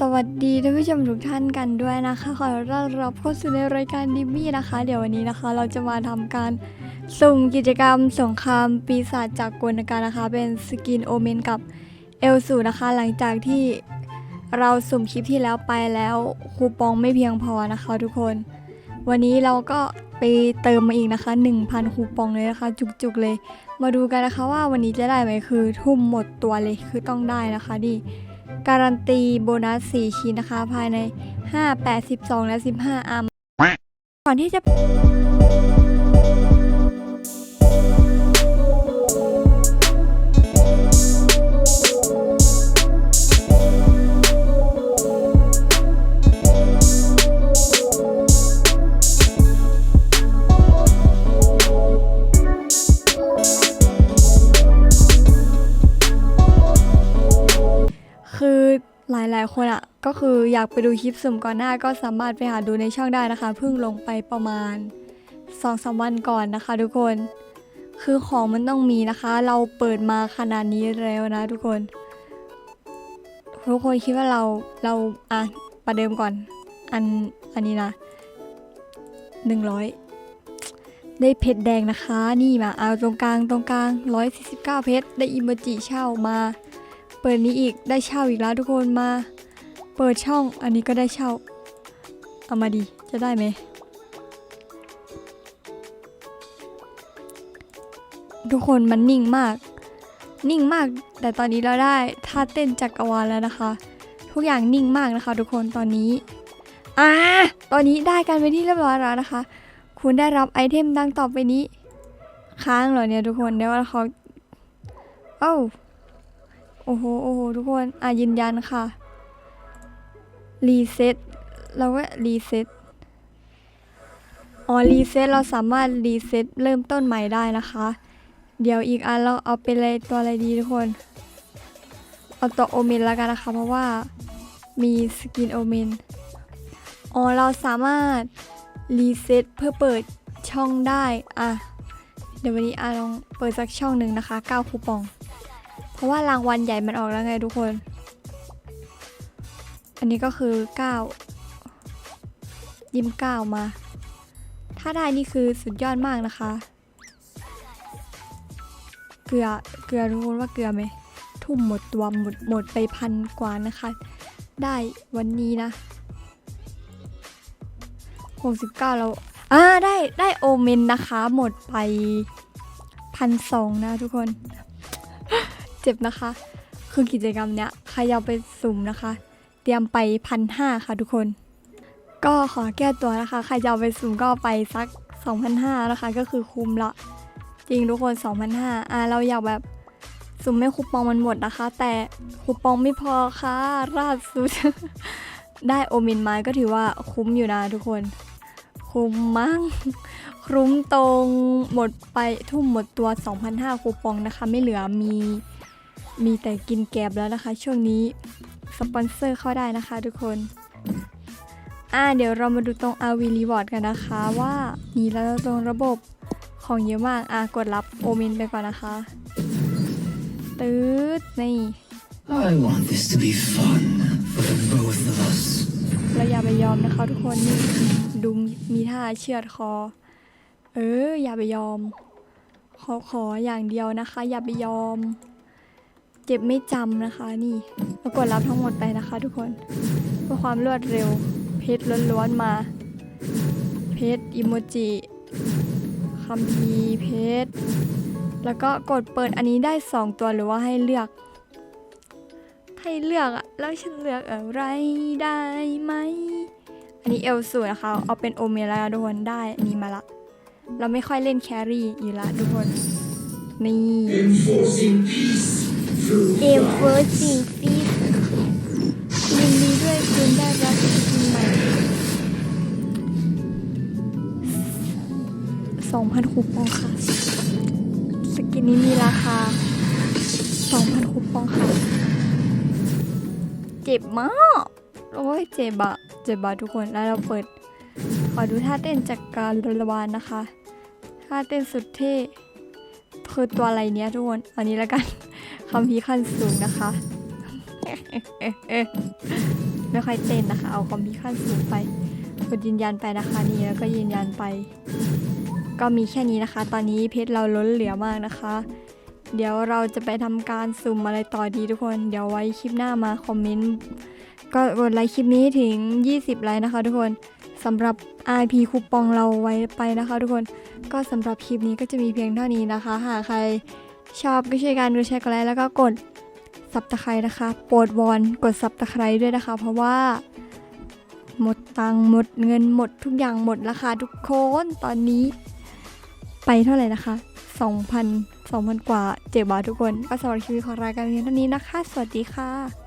สวัสดีท่านผู้ชมทุกท่านกันด้วยนะคะขอต้อนรับเข้าสู่ในรายการดิมมี่นะคะ เดี๋ยววันนี้นะคะ เราจะมาทำการสุ่มกิจกรรมสงครามปีศาจจากกลนการนะคะ เป็นสกินโอเมนกับเอลสูนะคะ หลังจากที่เราสุ่มคลิปที่แล้วไปแล้วคูปองไม่เพียงพอนะคะทุกคน วันนี้เราก็ไปเติมมาอีกนะคะ 1,000 คูปองเลยนะคะ จุกๆเลย มาดูกันนะคะว่าวันนี้จะได้ไหมคือทุ่มหมดตัวเลยคือต้องได้นะคะดิ การันตีโบนัส 4 ชิ้นนะคะ ภายใน 5 8 12 และ 15 อัมก่อนที่จะ ลายๆ คนอะ่ะก็คืออยากไปดูคลิปสุ่มก่อนหน้าก็สามารถไปหาดูในช่องได้นะคะ เพิ่งลงไปประมาณ2อสวันก่อนนะคะ ทุกคน คือของมันต้องมีนะคะ เราเปิดมาขนาดนี้แล้วนะ ทุกคน ทุกคนคิดว่าเราเราอะประเดิมก่อน อันอันนี้นะหนึ่งร้อยได้เพชรแดงนะคะ นี่มาเอาตรงกลางตรงกลาง149 เพชรได้อิโมจิเช่ามา ปิดนี้อีกได้เช่าอีกแล้วทุกคนมา เปิดช่องอันนี้ก็ได้เช่า เอามาดีจะได้ไหมทุกคนมันนิ่งมาก นิ่งมาก แต่ตอนนี้เราได้ท่าเต้นจักรวาลแล้วนะคะ ทุกอย่างนิ่งมากนะคะ ทุกคนตอนนี้อ่าตอนนี้ได้กันไปที่เรียบร้อยแล้วนะคะ คุณได้รับไอเทมดังต่อไปนี้ ค้างเหรอเนี่ยทุกคนเดี๋ยวเขาเอ้า โอ้โห โอ้โห ทุกคน อะยืนยันค่ะ รีเซ็ตเราก็รีเซ็ตอ๋อ รีเซ็ตเราสามารถรีเซ็ตเริ่มต้นใหม่ได้นะคะ เดี๋ยวอีกอันเราเอาเป็นอะไรตัวอะไรดีทุกคน เอาตัวโอเมนแล้วกันนะคะ เพราะว่ามีสกินโอเมน อ๋อ เราสามารถรีเซ็ตเพื่อเปิดช่องได้ อะ เดี๋ยววันนี้อะลองเปิดสักช่องหนึ่งนะคะ 9 คูปอง เพราะว่ารางวัลใหญ่มันออกแล้วไงทุกคน อันนี้ก็คือ 9 ยิ้ม 9 มา ถ้าได้นี่คือสุดยอดมากนะคะ เกลือ เกลือทุกคนว่าเกลือไหม ทุ่มหมดตัวหมดหมดไปพันกว่านะคะ ได้วันนี้นะ 69เราอ่าได้ได้โอเมนนะคะ หมดไปพันสองนะทุกคน จ็บนะคะ คือกิจกรรมเนี้ยใครเอาไปสุ่มนะคะ เตรียมไปพันห้าค่ะทุกคน ก็ขอแก้ตัวนะคะ ใครจะเอาไปสุ่มก็ไปสัก 2,500นะคะ ก็คือคุ้มละ จริงทุกคน 2,500อ่าเราอยากแบบสุ่มไม่คูปองมันหมดนะคะ แต่คูปองไม่พอค่ะ ราดสุด ได้โอมินไมาก็ถือว่าคุ้มอยู่นะทุกคน คุ้มมั้งคุ้มตรงหมดไปทุ่มหมดตัว 2,500คูปองนะคะ ไม่เหลือมี มีแต่กินแกบแล้วนะคะ ช่วงนี้สปอนเซอร์เข้าได้นะคะทุกคนอ่าเดี๋ยวเรามาดูตรง RV Reward กันนะคะว่ามีแล้วตรงระบบของเยอะมากอ่ากดรับโอเมนไปก่อนนะคะตืดนี่ I want this to be fun for the both of us. เราอย่าไปยอมนะคะทุกคนนี่ดูมีท่าเชือดคอ เอออย่าไปยอม ขอขออย่างเดียวนะคะ อย่าไปยอม เจ็บไม่จำนะคะนี่แล้วกดรับทั้งหมดไปนะคะ ทุกคนเพื่อความรวดเร็ว เพชรล้วนๆมา เพชรอิโมจิคัมพีเพชรแล้วก็กดเปิดอันนี้ได้ 2 ตัวหรือว่าให้เลือกให้เลือกอะแล้วฉันเลือกอะไรได้ไหม อันนี้เอลสูนะคะ เอาเป็นโอเมล่าทุกคนได้อันนี้มาละ เราไม่ค่อยเล่นแครี่อยู่ละทุกคน นี่ Enforcing peace เอมเฟอร์ซิงฟียินดีด้วยคุณได้รับสกินใหม่2,000คูปองค่ะ สกินนี้มีราคา2,000คูปองค่ะ เจ็บมากโอ้ยเจ็บอะเจ็บอะทุกคนแล้วเราเปิดขอดูท่าเต้นจากการระวานนะคะท่าเต้นสุดเท่คือตัวอะไรเนี้ยทุกคน อันนี้แล้วกัน คำพีขั้นสูงนะคะไม่ค่อยเต้นนะคะ เอาคอมพิวขั้นสูงไปกดยืนยันไปนะคะนี่แล้วก็ยืนยันไป ก็มีแค่นี้นะคะ ตอนนี้เพชรเราล้นเหลือมากนะคะ เดี๋ยวเราจะไปทำการสุ่มอะไรต่อดีทุกคนเดี๋ยวไว้คลิปหน้ามาคอมเมนต์ก็กดไลค์คลิปนี้ถึง 20 ไลค์นะคะ ทุกคนสำหรับ IP คูปองเราไว้ไปนะคะ ทุกคนก็สำหรับคลิปนี้ก็จะมีเพียงเท่านี้นะคะหากใคร ชอบก็ช่วยกันดูแชร์กันไลค์แล้วก็กดซับตะไคร้นะคะ โปรดวอนกดซับตะไคร้ด้วยนะคะ เพราะว่า หมดตังค์หมดเงินหมดทุกอย่างหมดราคาทุกคนตอนนี้ ไปเท่าไหร่นะคะ 2,000 2,000 กว่าเจ็บบาททุกคนก็สำหรับคลิปของรายการนี้เท่านี้นะคะ สวัสดีค่ะ